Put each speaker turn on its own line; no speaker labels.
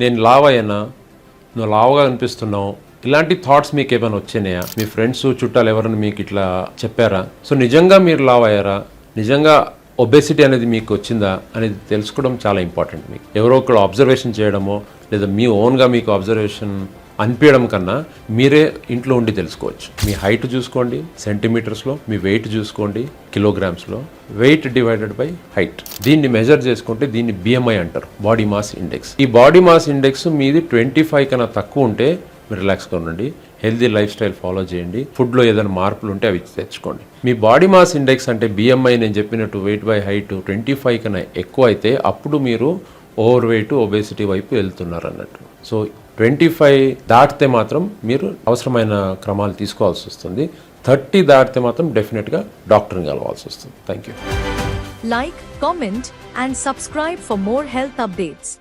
నేను లావ్ అయ్యానా నువ్వు లావుగా అనిపిస్తున్నావు. ఇలాంటి థాట్స్ మీకు ఏమైనా వచ్చినాయా? మీ ఫ్రెండ్స్ చుట్టాలు ఎవరైనా మీకు ఇట్లా చెప్పారా? సో నిజంగా మీరు లావ్ అయ్యారా నిజంగా ఒబెసిటీ అనేది మీకు వచ్చిందా? అనేది తెలుసుకోవడం చాలా ఇంపార్టెంట్ మీకు. ఎవరో ఒకరు అబ్జర్వేషన్ చేయడమో లేదా మీ ఓన్గా మీకు అబ్జర్వేషన్ అనిపించడం కన్నా మీరే ఇంట్లో ఉండి తెలుసుకోవచ్చు. మీ హైట్ చూసుకోండి సెంటీమీటర్స్లో మీ వెయిట్ చూసుకోండి కిలోగ్రామ్స్లో. Weight divided by height. దీన్ని మెజర్ చేసుకుంటే దీన్ని బిఎంఐ అంటారు బాడీ మాస్ ఇండెక్స్. ఈ బాడీ మాస్ ఇండెక్స్ మీది ట్వంటీ ఫైవ్ కన్నా తక్కువ ఉంటే మీరు రిలాక్స్గా ఉండండి. హెల్దీ లైఫ్ స్టైల్ ఫాలో చేయండి. ఫుడ్లో ఏదైనా మార్పులు ఉంటే అవి తెచ్చుకోండి. మీ బాడీ మాస్ ఇండెక్స్ అంటే బిఎంఐ నేను చెప్పినట్టు weight by height twenty five కన్నా ఎక్కువ అయితే అప్పుడు మీరు ఓవర్ వెయిట్ ఒబేసిటీ వైపు వెళ్తున్నారు అన్నట్టు. సో ట్వంటీ ఫైవ్ దాటితే మాత్రం మీరు అవసరమైన క్రమాలు తీసుకోవాల్సి వస్తుంది. థర్టీ దాటితే మాత్రం డెఫినెట్గా డాక్టర్ని కలవాల్సి వస్తుంది. Thank you.
Like comment and subscribe for more health updates